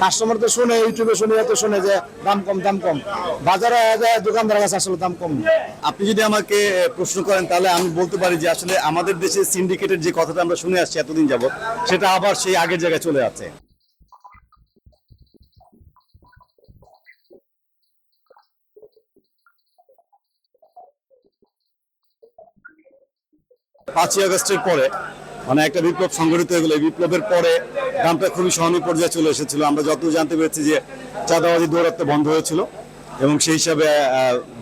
Customer তো শুনে ইউটিউবে শুনে তো শুনে যে দাম কম দাম কম। বাজারে যায় দোকানদার কাছে আসলে দাম কম। আপনি যদি আমাকে প্রশ্ন করেন, তাহলে আমি বলতে পারি যে আসলে আমাদের দেশে সিন্ডিকেটের যে কথাটা আমরা শুনে আসছি এতদিন যাবত সেটা আবার সেই আগের জায়গায় চলে আছে পাঁচই আগস্টের পরে মানে একটা বিপ্লব সংগঠিত হয়ে গেলো। বিপ্লবের পরে দামটা খুবই সহনীয় পর্যায়ে চলে এসেছিল। আমরা যত জানতে পেরেছি যে চাঁদাবাজি দৌরাত্ম বন্ধ হয়েছিল এবং সেই হিসাবে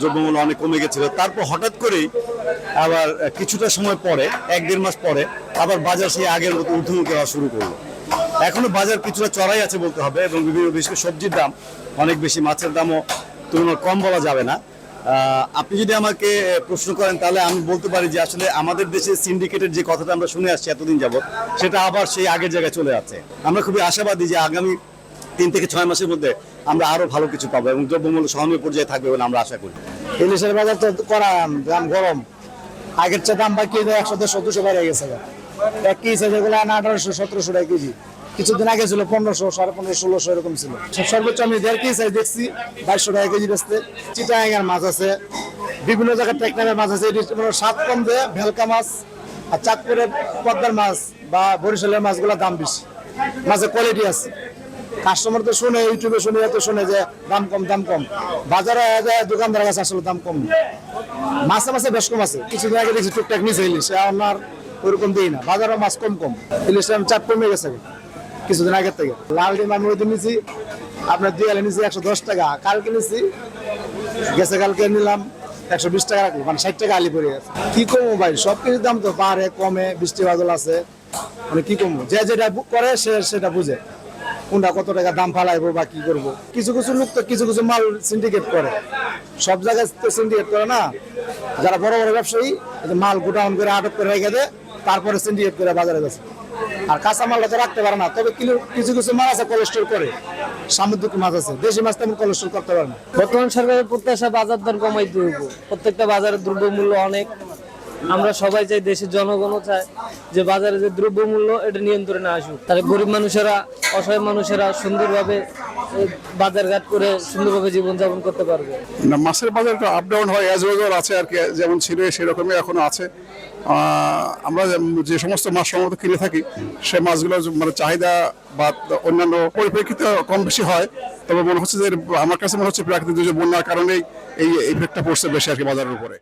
দ্রব্যমূল্য অনেক কমে গেছিল। তারপর হঠাৎ করেই আবার কিছুটা সময় পরে, এক দেড় মাস পরে, আবার বাজার সেই আগের মতো ঊর্ধ্বমুখী হওয়া শুরু করল। এখনও বাজার কিছুটা চড়াই আছে বলতে হবে এবং বিভিন্ন বিশেষ সবজির দাম অনেক বেশি, মাছের দামও তুলনা কম বলা যাবে না। আপনি যদি আমাকে প্রশ্ন করেন, তাহলে আমি বলতে পারি যে আসলে আমাদের দেশে সিন্ডিকেটের যে কথাটা আমরা শুনে আসছি এতদিন যাবত সেটা আবার সেই আগের জায়গায় চলে আছে। আমরা খুবই আশাবাদী যে আগামী তিন থেকে ছয় মাসের মধ্যে আমরা আরও ভালো কিছু পাবো এবং দ্রব্যমূল্য সহনীয় পর্যায়ে থাকবে বলে আমরা আশা করি। ইলিশের বাজার তো করা, দাম গরম। আগের চেয়ে দাম বাকি একশো দেড়শো, দুশো বেড়ে গেছে। এক কেজি যেগুলো আঠারোশো, সতেরোশো টাকা কেজি। কিছুদিন আগে ছিল পনেরোশো, সাড়ে পনেরো ষোলোশো, এরকম ছিল। সর্বোচ্চ আমি দেড় কেজি সাইজ দেখছি, বাইশশো টাকা কেজি বেচতে। চিটাঙ্গার মাছ আছে, বিভিন্ন জায়গায় টেকনামের মাছ আছে। মানে কম দেয় ভেলকা মাছ আর চাঁদপুরের পদ্মার মাছ বা বরিশালের মাছগুলোর দাম বেশি। মাছের কোয়ালিটি আছে। কাস্টমার তো শুনে, ইউটিউবে শুনে তো শুনে যে দাম কম দাম কম। বাজারে যায় দোকানদার কাছে আসলে দাম কম। মাছে মাছে বেশ কম আছে। কিছুদিন আগে দেখছি টুকটাক নিচে ইলিশ। আপনার ওইরকম দিই না। বাজারে মাছ কম কম। ইলিশ চার কমে গেছে। কিছুদিন আগের থেকে। লাল ডিম আমি ওই নিছি, আপনার দুই আলে নিছি একশো দশ টাকা। কালকে নিছি, গেছে কালকে নিলাম একশো বিশ টাকা রাখল মানে ষাট টাকা আলি পড়ে গেছে। কি কমবো ভাই? সব কিছুর দাম তো বাড়ে, কমে, বৃষ্টি বাদল আছে। মানে কি কমবো যে যেটা করে সে সেটা বুঝে। কোনটা কত টাকা দাম ফালাইবো বা কি করব? কিছু কিছু লোক তো কিছু কিছু মাল সিন্ডিকেট করে। সব জায়গায় তো সিন্ডিকেট করে না। যারা বড় বড় ব্যবসায়ী মাল গোডাউন করে আটক করে রেখে দেয়, তারপরে সিন্ডিকেট করে বাজারে গেছে। আর কাঁচা মালটা তো রাখতে পারে না। তবে কিছু কিছু মাছ আছে কোলেস্ট্রল করে। সামুদ্রিক মাছ আছে। দেশি মাছ তেমন কোলেস্ট্রল করতে পারে না। বর্তমান সরকারের প্রত্যাশা বাজার দর কমাই দ্রব্য প্রত্যেকটা বাজারের দ্রব্যমূল্য অনেক। আমরা সবাই চাই দেশের জনগণও চায় যে বাজারে যে দ্রব্যমূল্য, এটা নিয়ন্ত্রণে আসুক। তাহলে গরিব মানুষেরা, অসহায় মানুষেরা সুন্দরভাবে বাজারঘাট করে সুন্দরভাবে জীবনযাপন করতে পারবে? না, মাছের বাজার একটু আপ ডাউন হয় অ্যাজ ওয়েজার আছে আর কি, যেমন ছিল সেরকমই এখনও আছে। আমরা যে সমস্ত মাছ সম্ভবত কিনে থাকি সেই মাছগুলো মানে চাহিদা বা অন্যান্য পরিপ্রেক্ষিতে কম বেশি হয়, তবে মনে হচ্ছে যে, আমার কাছে মনে হচ্ছে প্রাকৃতিক দুর্যোগ বন্যার কারণেই এই ইফেক্টটা পড়ছে বেশি আর কি বাজারের উপরে।